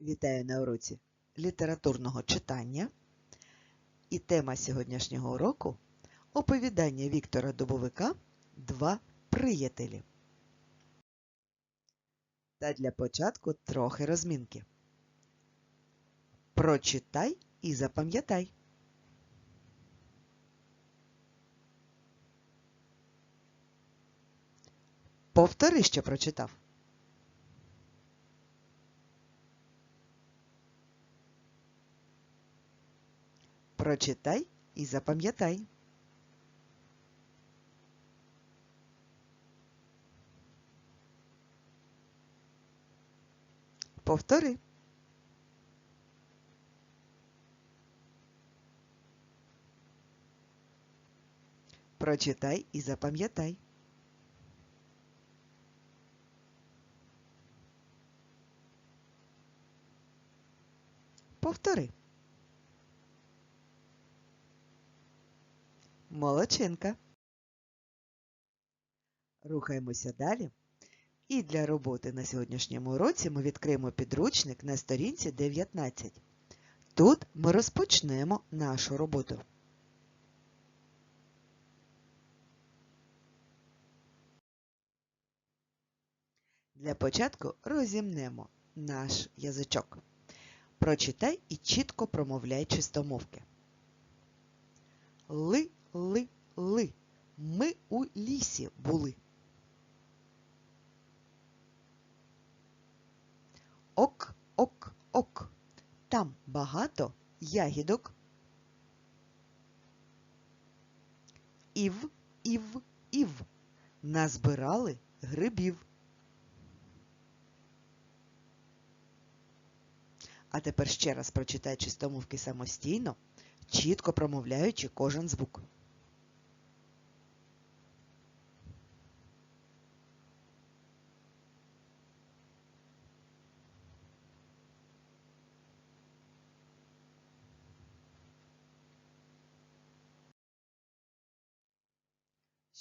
Вітаю на уроці літературного читання. І тема сьогоднішнього уроку оповідання Віктора Дубовика Два приятелі. Та для початку трохи розмінки. Прочитай і запам'ятай. Повтори, що прочитав. Прочитай і запам'ятай. Повтори. Прочитай і запам'ятай. Повтори. Молодчинка. Рухаємося далі. І для роботи на сьогоднішньому уроці ми відкриємо підручник на сторінці 19. Тут ми розпочнемо нашу роботу. Для початку розімнемо наш язичок. Прочитай і чітко промовляй чистомовки. Ли, ли, ли. Ми у лісі були. Ок, ок, ок. Там багато ягідок. Ів, ів, ів. Назбирали грибів. А тепер ще раз прочитай чистомовки самостійно, чітко промовляючи кожен звук.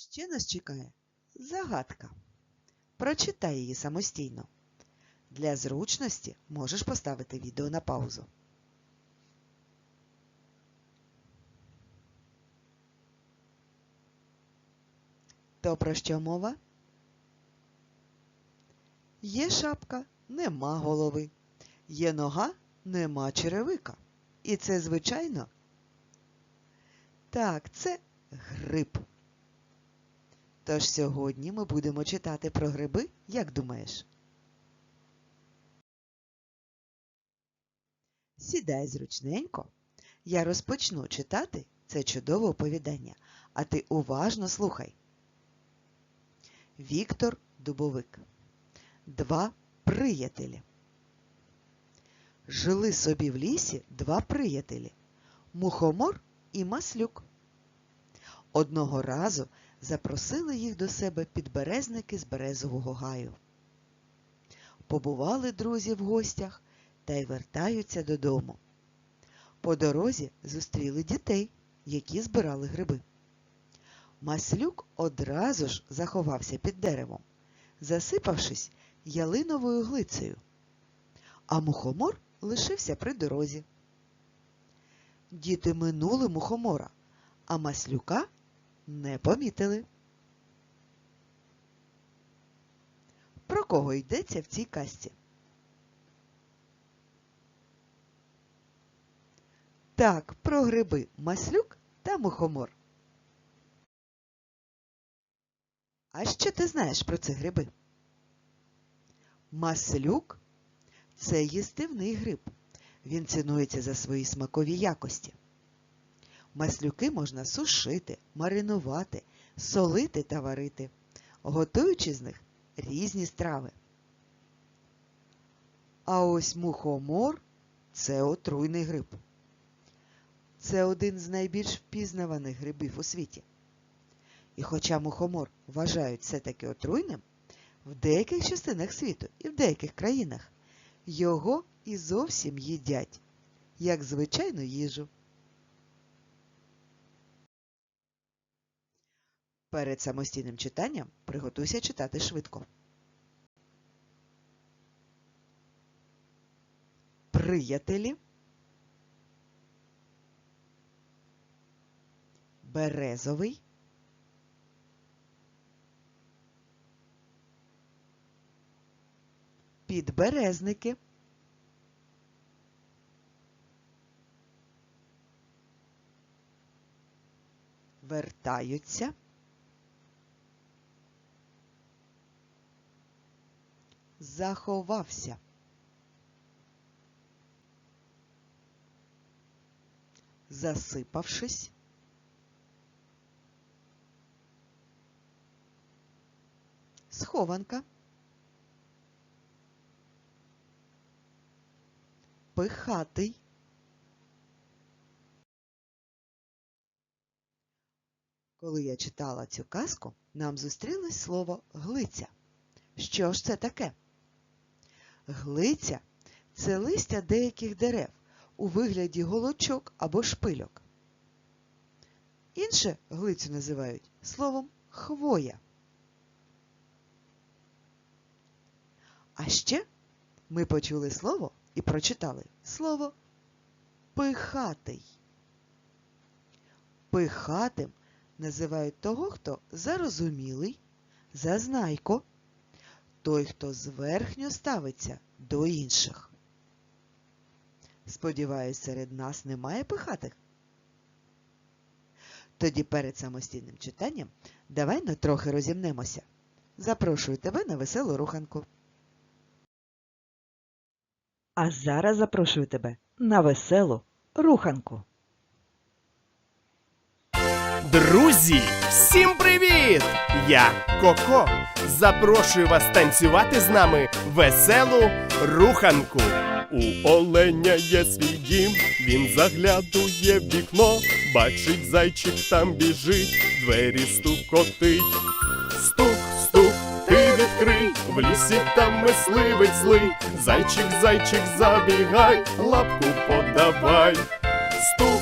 Ще нас чекає загадка. Прочитай її самостійно. Для зручності можеш поставити відео на паузу. То про що мова? Є шапка, нема голови. Є нога, нема черевика. І це, звичайно. Так, це гриб. Тож сьогодні ми будемо читати про гриби, як думаєш? Сідай зручненько. Я розпочну читати це чудове оповідання, а ти уважно слухай. Віктор Дубовик. Два приятелі. Жили собі в лісі два приятелі Мухомор і Маслюк. Одного разу запросили їх до себе підберезники з березового гаю. Побували друзі в гостях та й вертаються додому. По дорозі зустріли дітей, які збирали гриби. Маслюк одразу ж заховався під деревом, засипавшись ялиновою глицею, а мухомор лишився при дорозі. Діти минули мухомора, а маслюка не помітили. Про кого йдеться в цій казці? Так, про гриби маслюк та мухомор. А що ти знаєш про ці гриби? Маслюк це їстивний гриб. Він цінується за свої смакові якості. Маслюки можна сушити, маринувати, солити та варити, готуючи з них різні страви. А ось мухомор це отруйний гриб. Це один з найбільш впізнаваних грибів у світі. І хоча мухомор вважають все-таки отруйним, в деяких частинах світу і в деяких країнах його і зовсім їдять, як звичайну їжу. Перед самостійним читанням приготуйся читати швидко. приятелі, березовий, підберезники, вертаються, заховався. Засипавшись, схованка, пихатий, Коли я читала цю казку, нам зустрілось слово глиця. Що ж це таке? Глиця це листя деяких дерев у вигляді голочок або шпильок. Інше глицю називають словом хвоя. А ще ми почули слово і прочитали слово пихатий. Пихатим називають того, хто зарозумілий, зазнайко, той, хто зверхньо ставиться до інших. Сподіваюсь, серед нас немає пихатих. Тоді перед самостійним читанням давай на трохи розімнемося. Запрошую тебе на веселу руханку. А зараз запрошую тебе на веселу руханку. Друзі, всім привіт! Я Коко. Запрошую вас танцювати з нами веселу руханку. У оленя є свій дім, він заглядує в вікно, бачить зайчик там біжить, двері стукотить. Стук, стук, ти відкрий, в лісі там мисливець злий. Зайчик, зайчик, забігай, лапку подавай. Стук,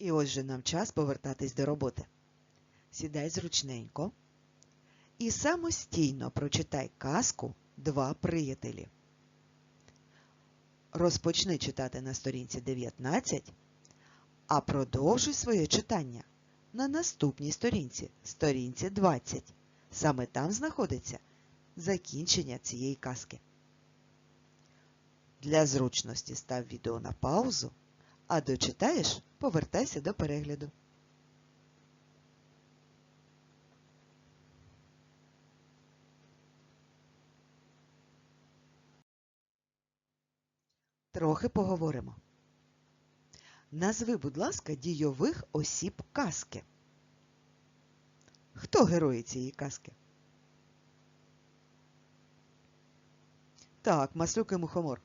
І ось же нам час повертатись до роботи. Сідай зручненько і самостійно прочитай казку Два приятелі. Розпочни читати на сторінці 19, а продовжуй своє читання на наступній сторінці, сторінці 20. Саме там знаходиться закінчення цієї казки. Для зручності став відео на паузу, а дочитаєш, повертайся до перегляду. Трохи поговоримо. Назви, будь ласка, дійових осіб казки. Хто герої цієї казки? Так, маслюк і мухомор.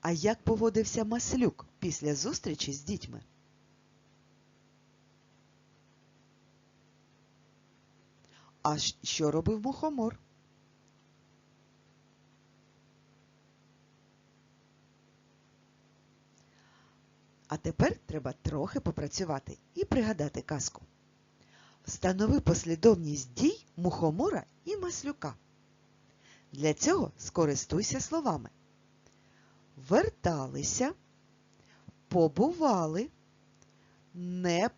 А як поводився маслюк після зустрічі з дітьми? А що робив мухомор? А тепер треба трохи попрацювати і пригадати казку. Встанови послідовність дій мухомора і маслюка. Для цього скористуйся словами. Верталися, побували, не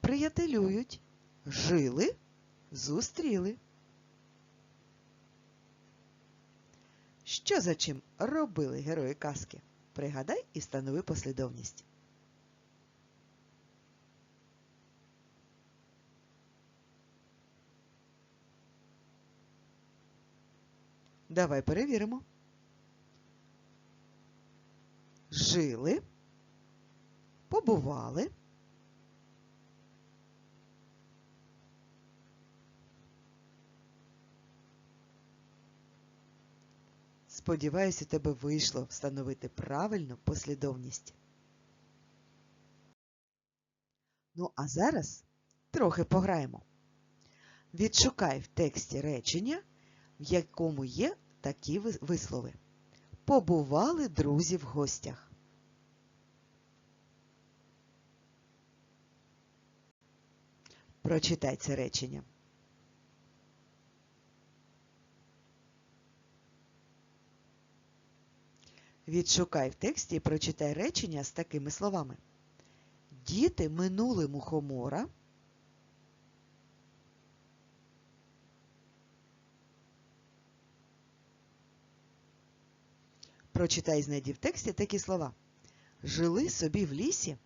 приятелюють, жили, зустріли. Що за чим робили герої казки? Пригадай і встанови послідовність. Давай перевіримо. Жили, побували. Сподіваюсь, у тебе вийшло встановити правильну послідовність. Ну, а зараз трохи пограємо. Відшукай в тексті речення, в якому є такі вислови. Побували друзі в гостях. Прочитай це речення. Відшукай в тексті і прочитай речення з такими словами. Діти минули мухомора. Прочитай і знайди в тексті такі слова. Жили собі в лісі.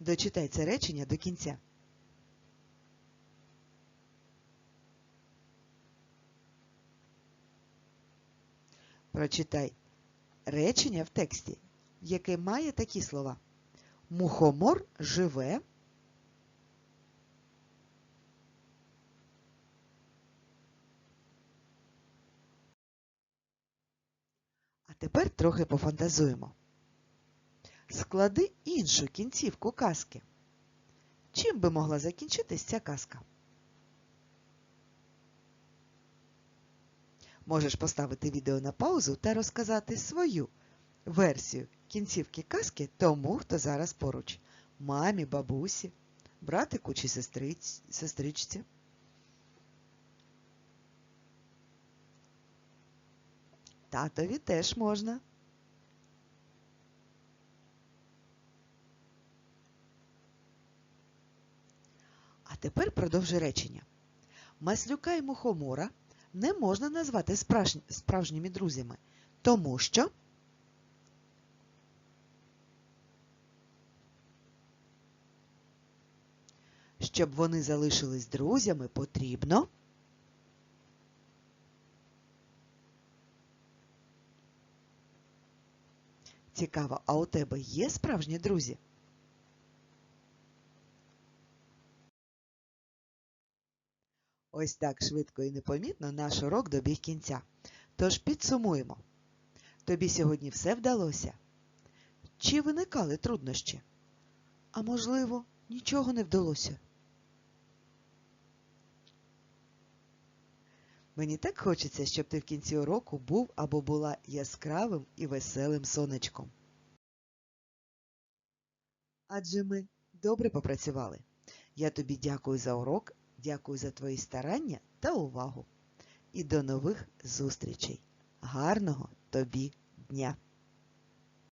Дочитай це речення до кінця. Прочитай речення в тексті, яке має такі слова. Мухомор живе. А тепер трохи пофантазуємо. Склади іншу кінцівку казки. Чим би могла закінчитись ця казка? Можеш поставити відео на паузу та розказати свою версію кінцівки казки тому, хто зараз поруч. Мамі, бабусі, братику чи сестриць, сестричці. Татові теж можна. Тепер продовжуй речення. Маслюка і мухомора не можна назвати справжніми друзями, тому що щоб вони залишились друзями, потрібно Цікаво, а у тебе є справжні друзі? Ось так швидко і непомітно наш урок добіг кінця. Тож підсумуємо. Тобі сьогодні все вдалося? Чи виникали труднощі? А можливо, нічого не вдалося? Мені так хочеться, щоб ти в кінці уроку був або була яскравим і веселим сонечком. Адже ми добре попрацювали. Я тобі дякую за урок, дякую за твої старання та увагу. І до нових зустрічей. Гарного тобі дня!